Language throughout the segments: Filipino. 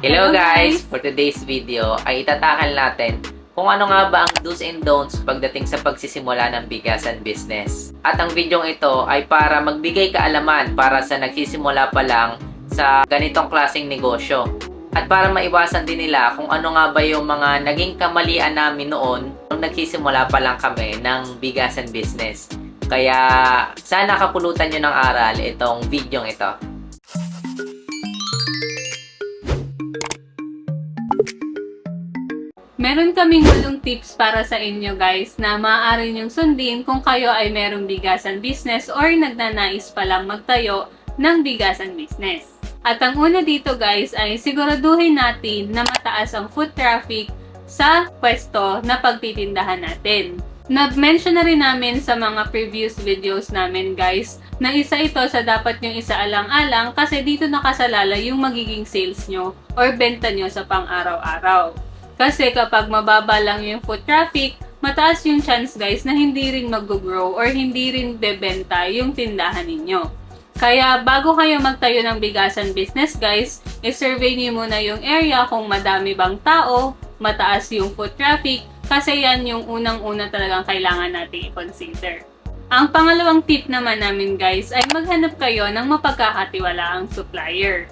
Hello Hello, guys! For today's video ay itatakal natin kung ano nga ba ang do's and don'ts pagdating sa pagsisimula ng bigasan business. At ang video ito ay para magbigay kaalaman para sa nagsisimula pa lang sa ganitong klaseng negosyo. At para maiwasan din nila kung ano nga ba yung mga naging kamalian namin noon nung nagsisimula pa lang kami ng bigasan business. Kaya sana kapulutan nyo ng aral itong video ito. Meron kaming walong tips para sa inyo guys na maaari niyong sundin kung kayo ay merong bigasan business or nagnanais pa lang magtayo ng bigasan business. At ang una dito guys ay siguraduhin natin na mataas ang foot traffic sa pwesto na pagtitindahan natin. Nag-mention na rin namin sa mga previous videos namin guys na isa ito sa dapat nyong isaalang-alang kasi dito nakasalala yung magiging sales nyo or benta nyo sa pang-araw-araw. Kasi kapag mababa lang yung foot traffic, mataas yung chance guys na hindi rin mag-grow or hindi rin bebenta yung tindahan ninyo. Kaya bago kayo magtayo ng bigasan business guys, i-survey niyo muna yung area kung madami bang tao, mataas yung foot traffic, kasi yan yung unang-una talagang kailangan natin i-consider. Ang pangalawang tip naman namin guys ay maghanap kayo ng mapagkakatiwalaang supplier.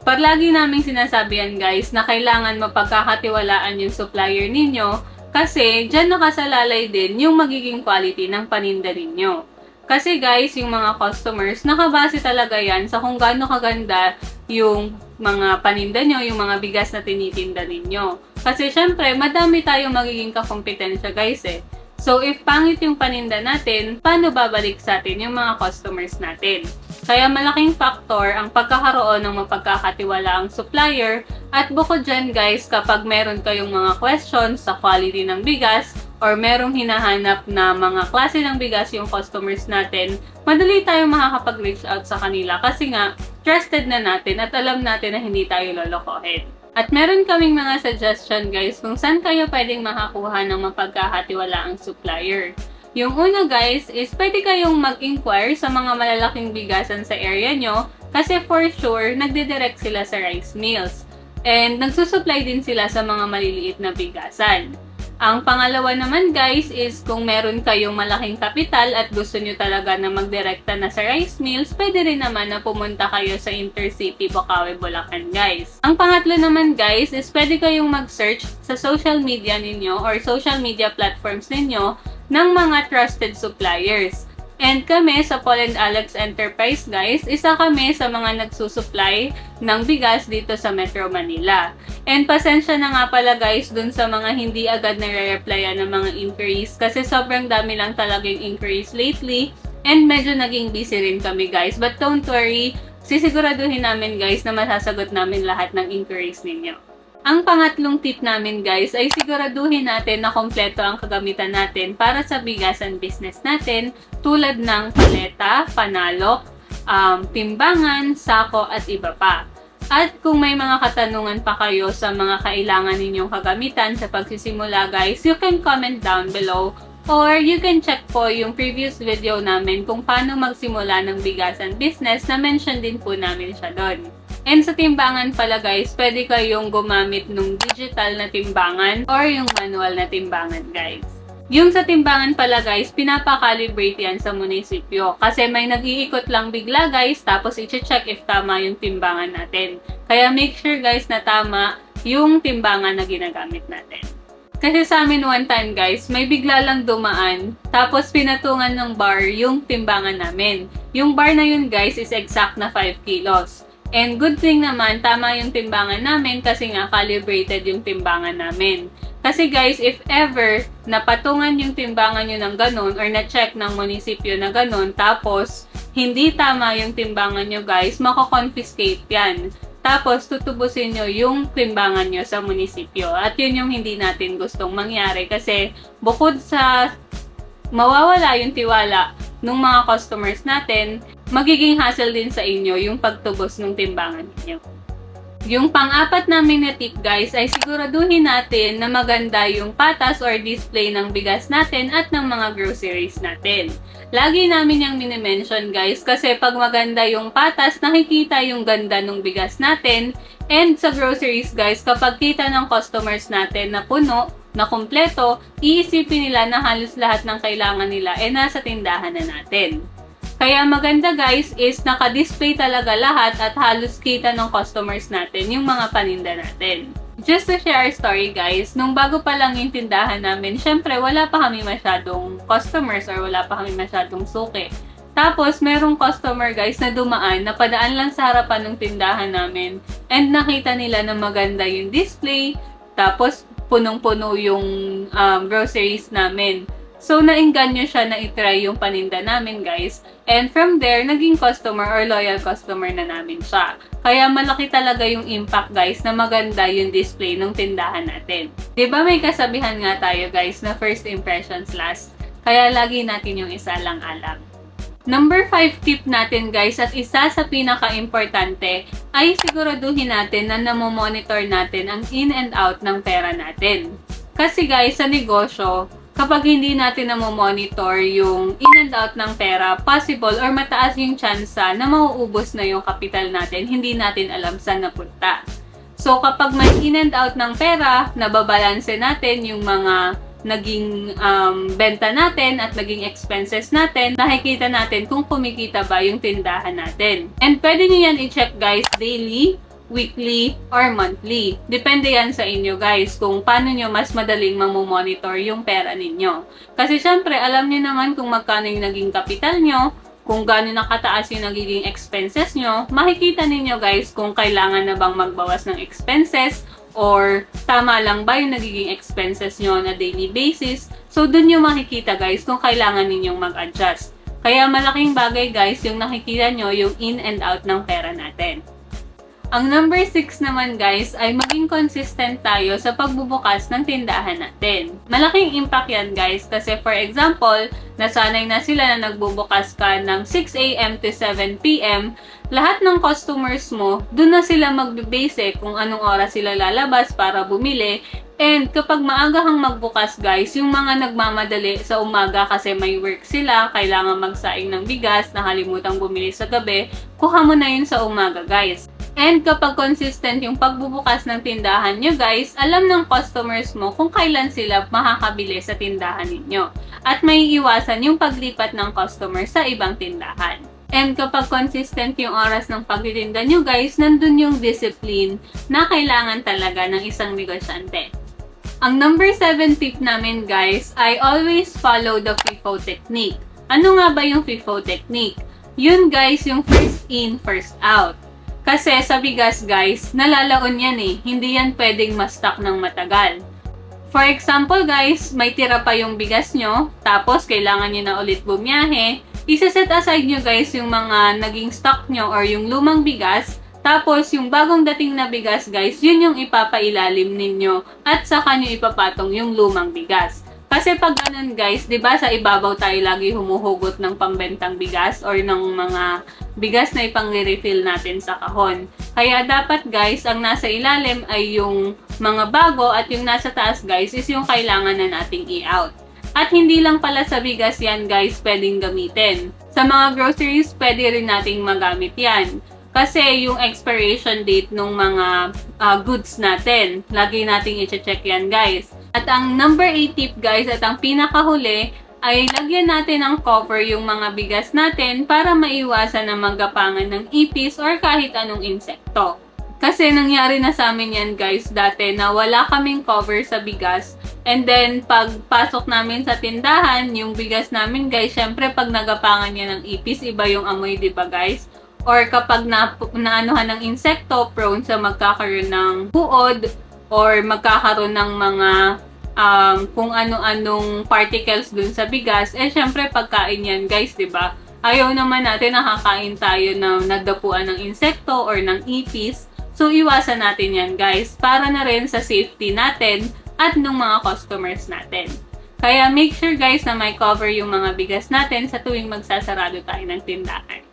Palagi naming sinasabihan guys na kailangan mapagkakatiwalaan yung supplier ninyo kasi dyan nakasalalay din yung magiging quality ng paninda ninyo. Kasi guys, yung mga customers, nakabase talaga yan sa kung gaano kaganda yung mga paninda nyo, yung mga bigas na tinitinda ninyo. Kasi syempre, madami tayong magiging kakompetensya guys eh. So, if pangit yung paninda natin, paano babalik sa atin yung mga customers natin? Kaya malaking factor ang pagkakaroon ng mapagkakatiwalaang supplier at bukod dyan guys, kapag meron kayong mga questions sa quality ng bigas or merong hinahanap na mga klase ng bigas yung customers natin, madali tayong makakapag-reach out sa kanila kasi nga, trusted na natin at alam natin na hindi tayo lolokohin. At meron kaming mga suggestion guys kung saan kayo pwedeng makakuha ng mapagkakatiwalaang supplier. Yung una guys is pwede kayong mag-inquire sa mga malalaking bigasan sa area nyo kasi for sure nagdidirect sila sa rice mills. And nagsusupply din sila sa mga maliliit na bigasan. Ang pangalawa naman guys is kung meron kayong malaking kapital at gusto nyo talaga na magdirekta na sa rice mills, pwede rin naman na pumunta kayo sa Intercity Bukawi, Bulacan guys. Ang pangatlo naman guys is pwede kayong mag-search sa social media ninyo or social media platforms ninyo ng mga trusted suppliers. And kami sa Paul and Alex Enterprise guys, isa kami sa mga nagsusupply ng bigas dito sa Metro Manila. And pasensya na nga pala guys dun sa mga hindi agad nare-replyan ng mga inquiries kasi sobrang dami lang talagang inquiries lately and medyo naging busy rin kami guys. But don't worry, sisiguraduhin namin guys na masasagot namin lahat ng inquiries ninyo. Ang pangatlong tip namin guys ay siguraduhin natin na kompleto ang kagamitan natin para sa bigasan business natin tulad ng paleta, panalok, um, timbangan, sako at iba pa. At kung may mga katanungan pa kayo sa mga kailangan ninyong kagamitan sa pagsisimula guys, you can comment down below or you can check po yung previous video namin kung paano magsimula ng bigasan business na mention din po namin siya doon. And sa timbangan pala guys, pwede kayong gumamit ng digital na timbangan or yung manual na timbangan guys. Yung sa timbangan pala guys, pinapakalibrate yan sa munisipyo. Kasi may nag-iikot lang bigla guys, tapos i-check if tama yung timbangan natin. Kaya make sure guys na tama yung timbangan na ginagamit natin. Kasi sa amin one time guys, may bigla lang dumaan, tapos pinatungan ng bar yung timbangan namin. Yung bar na yun guys is exact na 5 kilos. And good thing naman, tama yung timbangan namin kasi nga calibrated yung timbangan namin. Kasi guys, if ever napatungan yung timbangan nyo ng ganun or na-check ng munisipyo na ganun, tapos hindi tama yung timbangan nyo guys, mako-confiscate yan. Tapos, tutubusin nyo yung timbangan nyo sa munisipyo. At yun yung hindi natin gustong mangyari kasi bukod sa mawawala yung tiwala ng mga customers natin, magiging hassle din sa inyo yung pagtubos ng timbangan ninyo. Yung pang-apat namin na tip guys ay siguraduhin natin na maganda yung patas or display ng bigas natin at ng mga groceries natin. Lagi namin yung minimension guys kasi pag maganda yung patas, nakikita yung ganda ng bigas natin And sa groceries guys, kapag kita ng customers natin na puno, na kumpleto, iisipin nila na halos lahat ng kailangan nila ay nasa tindahan na natin. Kaya maganda guys is naka-display talaga lahat at halos kita ng customers natin yung mga paninda natin. Just to share our story guys, nung bago pa lang yung tindahan namin, syempre wala pa kami masyadong customers or wala pa kami masyadong suki. Tapos, merong customer guys na dumaan, na padaan lang sa harapan ng tindahan namin and nakita nila na maganda yung display, tapos punong-puno yung um, groceries namin. So, nainganyo siya na itry yung paninda namin, guys. And from there, naging customer or loyal customer na namin siya. Kaya malaki talaga yung impact, guys, na maganda yung display ng tindahan natin. ba may kasabihan nga tayo, guys, na first impressions last. Kaya lagi natin yung isa lang alam. Number 5 tip natin guys at isa sa pinaka-importante ay siguraduhin natin na namomonitor natin ang in and out ng pera natin. Kasi guys, sa negosyo, kapag hindi natin namomonitor yung in and out ng pera, possible or mataas yung tsansa na mauubos na yung kapital natin, hindi natin alam saan napunta. So, kapag may in and out ng pera, nababalanse natin yung mga naging um, benta natin at naging expenses natin, nakikita natin kung kumikita ba yung tindahan natin. And pwede nyo yan i-check guys daily, weekly, or monthly. Depende yan sa inyo guys kung paano nyo mas madaling mamomonitor yung pera ninyo. Kasi syempre, alam nyo naman kung magkano yung naging kapital nyo, kung gaano nakataas yung nagiging expenses nyo, makikita ninyo guys kung kailangan na bang magbawas ng expenses or tama lang ba yung nagiging expenses nyo on a daily basis. So, dun yung makikita guys kung kailangan ninyong mag-adjust. Kaya malaking bagay guys yung nakikita nyo yung in and out ng pera natin. Ang number 6 naman guys ay maging consistent tayo sa pagbubukas ng tindahan natin. Malaking impact yan guys kasi for example, nasanay na sila na nagbubukas ka ng 6 a.m. to 7 p.m. Lahat ng customers mo, doon na sila magbe-base kung anong oras sila lalabas para bumili And kapag maaga kang magbukas guys, yung mga nagmamadali sa umaga kasi may work sila, kailangan magsaing ng bigas, nakalimutan bumili sa gabi, kuha mo na yun sa umaga guys. And kapag consistent yung pagbubukas ng tindahan nyo guys, alam ng customers mo kung kailan sila makakabili sa tindahan ninyo. At may iwasan yung paglipat ng customer sa ibang tindahan. And kapag consistent yung oras ng pagtitinda nyo guys, nandun yung discipline na kailangan talaga ng isang negosyante. Ang number 7 tip namin guys ay always follow the FIFO technique. Ano nga ba yung FIFO technique? Yun guys yung first in, first out. Kasi sa bigas guys, nalalaon yan eh. Hindi yan pwedeng ma-stock ng matagal. For example guys, may tira pa yung bigas nyo, tapos kailangan nyo na ulit bumiyahe, isa-set aside nyo guys yung mga naging stock nyo or yung lumang bigas, tapos, yung bagong dating na bigas, guys, yun yung ipapailalim ninyo at saka nyo ipapatong yung lumang bigas. Kasi pag ganun, guys, di ba sa ibabaw tayo lagi humuhugot ng pambentang bigas or ng mga bigas na ipang-refill natin sa kahon. Kaya dapat, guys, ang nasa ilalim ay yung mga bago at yung nasa taas, guys, is yung kailangan na nating i-out. At hindi lang pala sa bigas yan, guys, pwedeng gamitin. Sa mga groceries, pwede rin nating magamit yan. Kasi yung expiration date ng mga uh, goods natin, lagi nating i-check yan guys. At ang number 8 tip guys at ang pinakahuli ay lagyan natin ng cover yung mga bigas natin para maiwasan na magapangan ng ipis or kahit anong insekto. Kasi nangyari na sa amin yan guys dati na wala kaming cover sa bigas And then, pagpasok namin sa tindahan, yung bigas namin, guys, syempre, pag nagapangan niya ng ipis, iba yung amoy, ba, guys? or kapag na, naanuhan ng insekto, prone sa magkakaroon ng buod or magkakaroon ng mga um, kung ano-anong particles dun sa bigas, eh syempre pagkain yan guys, 'di ba? Ayaw naman natin nakakain tayo na nagdapuan ng insekto or ng ipis. So iwasan natin yan guys para na rin sa safety natin at ng mga customers natin. Kaya make sure guys na may cover yung mga bigas natin sa tuwing magsasarado tayo ng tindahan.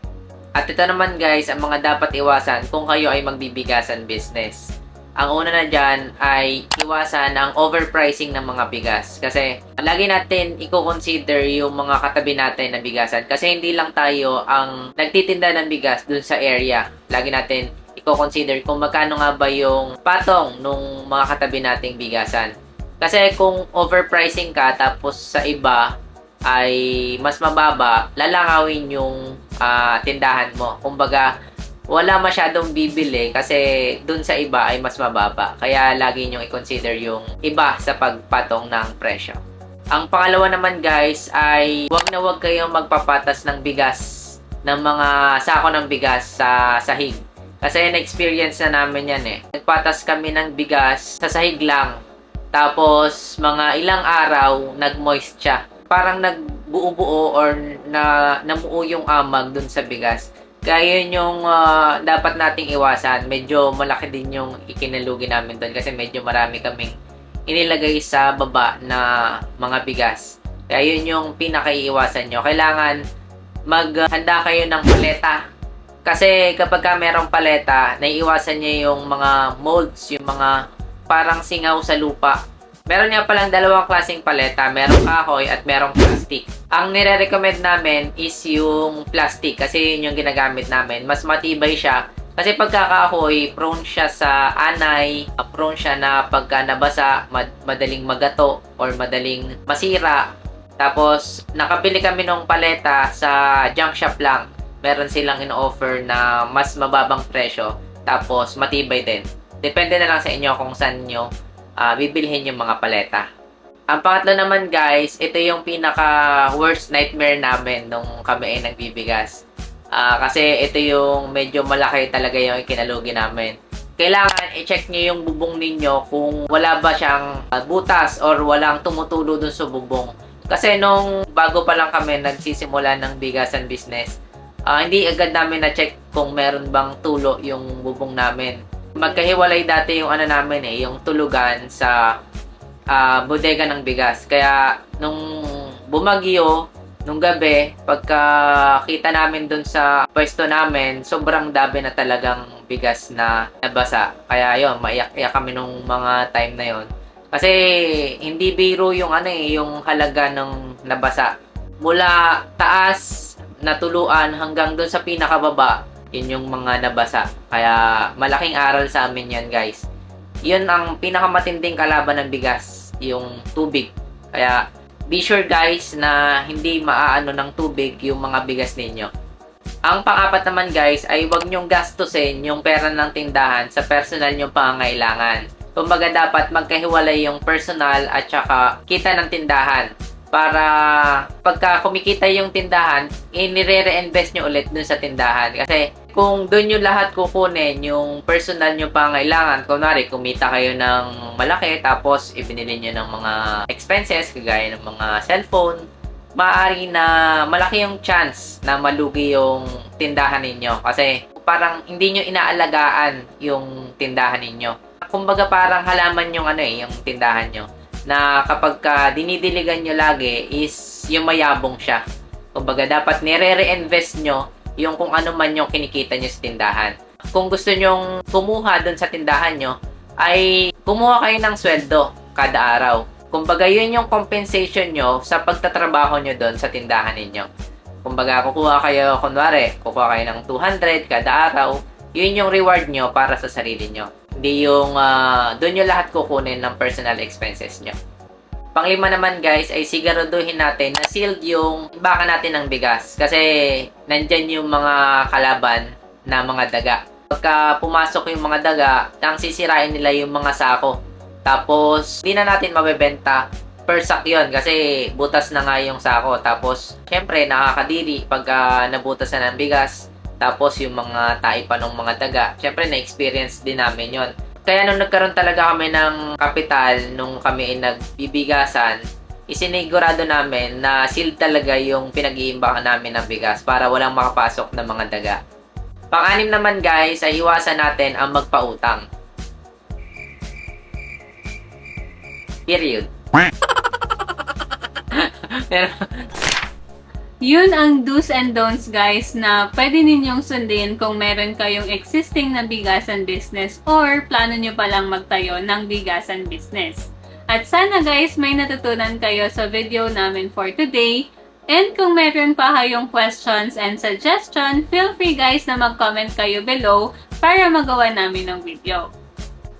At ito naman guys, ang mga dapat iwasan kung kayo ay magbibigasan business. Ang una na dyan ay iwasan ang overpricing ng mga bigas. Kasi lagi natin i-consider yung mga katabi natin na bigasan. Kasi hindi lang tayo ang nagtitinda ng bigas dun sa area. Lagi natin i-consider kung magkano nga ba yung patong nung mga katabi nating bigasan. Kasi kung overpricing ka tapos sa iba ay mas mababa, lalangawin yung ah, tindahan mo. Kumbaga, wala masyadong bibili kasi dun sa iba ay mas mababa. Kaya lagi nyo i-consider yung iba sa pagpatong ng presyo. Ang pangalawa naman guys ay wag na wag kayong magpapatas ng bigas ng mga sako ng bigas sa sahig. Kasi na-experience na namin yan eh. Nagpatas kami ng bigas sa sahig lang. Tapos mga ilang araw nag-moist siya. Parang nagbuo-buo or na namuo yung amag dun sa bigas. Kaya yun yung ah, dapat nating iwasan. Medyo malaki din yung ikinalugi namin doon kasi medyo marami kaming inilagay sa baba na mga bigas. Kaya yun yung pinakaiiwasan nyo. Kailangan maghanda kayo ng paleta. Kasi kapag ka merong paleta, naiiwasan niya yung mga molds, yung mga parang singaw sa lupa. Meron nga palang dalawang klaseng paleta. Merong kahoy at merong plastic. Ang nire-recommend namin is yung plastic kasi yun yung ginagamit namin. Mas matibay siya. Kasi pagkakahoy, prone siya sa anay, uh, prone siya na pagka nabasa, mad- madaling magato or madaling masira. Tapos, nakabili kami ng paleta sa junk shop lang. Meron silang in-offer na mas mababang presyo. Tapos, matibay din. Depende na lang sa inyo kung saan nyo ah, bibilhin yung mga paleta. Ang pangatlo naman guys, ito yung pinaka worst nightmare namin nung kami ay nagbibigas. Ah, kasi ito yung medyo malaki talaga yung ikinalugi namin. Kailangan i-check nyo yung bubong ninyo kung wala ba siyang ah, butas or walang tumutulo dun sa bubong. Kasi nung bago pa lang kami nagsisimula ng bigasan business, ah, hindi agad namin na-check kung meron bang tulo yung bubong namin. Magkahiwalay dati yung ano namin eh, yung tulugan sa ah, bodega ng bigas. Kaya nung bumagyo, nung gabi, pagka kita namin dun sa pwesto namin, sobrang dami na talagang bigas na nabasa. Kaya yon maiyak-iyak kami nung mga time na yon. Kasi hindi biro yung ano eh, yung halaga ng nabasa. Mula taas na tuluan hanggang dun sa pinakababa, yun yung mga nabasa. Kaya malaking aral sa amin yan guys. Yun ang pinakamatinding kalaban ng bigas, yung tubig. Kaya be sure guys na hindi maaano ng tubig yung mga bigas ninyo. Ang pang-apat naman guys ay huwag nyong gastusin yung pera ng tindahan sa personal nyong pangangailangan. Kumbaga dapat magkahiwalay yung personal at saka kita ng tindahan para pagka kumikita yung tindahan, inire-reinvest nyo ulit dun sa tindahan. Kasi kung dun yung lahat kukunin, yung personal nyo pangailangan, kunwari kumita kayo ng malaki tapos ibinili nyo ng mga expenses, kagaya ng mga cellphone, maaari na malaki yung chance na malugi yung tindahan ninyo. Kasi parang hindi nyo inaalagaan yung tindahan ninyo. Kumbaga parang halaman yung ano eh, yung tindahan nyo na kapag ka dinidiligan nyo lagi is yung mayabong siya. Kumbaga, dapat nire-reinvest nyo yung kung ano man yung kinikita nyo sa tindahan. Kung gusto nyong kumuha dun sa tindahan nyo, ay kumuha kayo ng sweldo kada araw. Kumbaga, yun yung compensation nyo sa pagtatrabaho nyo dun sa tindahan ninyo. Kumbaga, kukuha kayo, kunwari, kukuha kayo ng 200 kada araw, yun yung reward nyo para sa sarili nyo. Hindi yung ah, doon yung lahat kukunin ng personal expenses nyo. Panglima naman guys ay siguraduhin natin na sealed yung baka natin ng bigas kasi nandyan yung mga kalaban na mga daga. Pagka pumasok yung mga daga, ang sisirain nila yung mga sako. Tapos, hindi na natin mabebenta per sack yun kasi butas na nga yung sako. Tapos, syempre, nakakadiri pagka nabutas na ng bigas. Tapos yung mga taipa ng mga daga, syempre na-experience din namin yon. Kaya nung nagkaroon talaga kami ng kapital nung kami ay nagbibigasan, isinigurado namin na sealed talaga yung pinag-iimbakan namin ng bigas para walang makapasok na mga daga. Pang-anim naman guys ay iwasan natin ang magpautang. Period. Pero, Yun ang do's and don'ts guys na pwede ninyong sundin kung meron kayong existing na bigasan business or plano nyo palang magtayo ng bigasan business. At sana guys may natutunan kayo sa video namin for today. And kung meron pa kayong questions and suggestion, feel free guys na mag-comment kayo below para magawa namin ng video.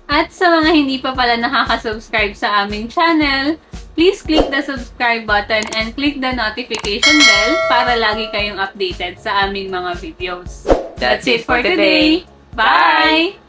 At sa mga hindi pa pala nakaka-subscribe sa aming channel, please click the subscribe button and click the notification bell para lagi kayong updated sa aming mga videos. That's it for today. Bye!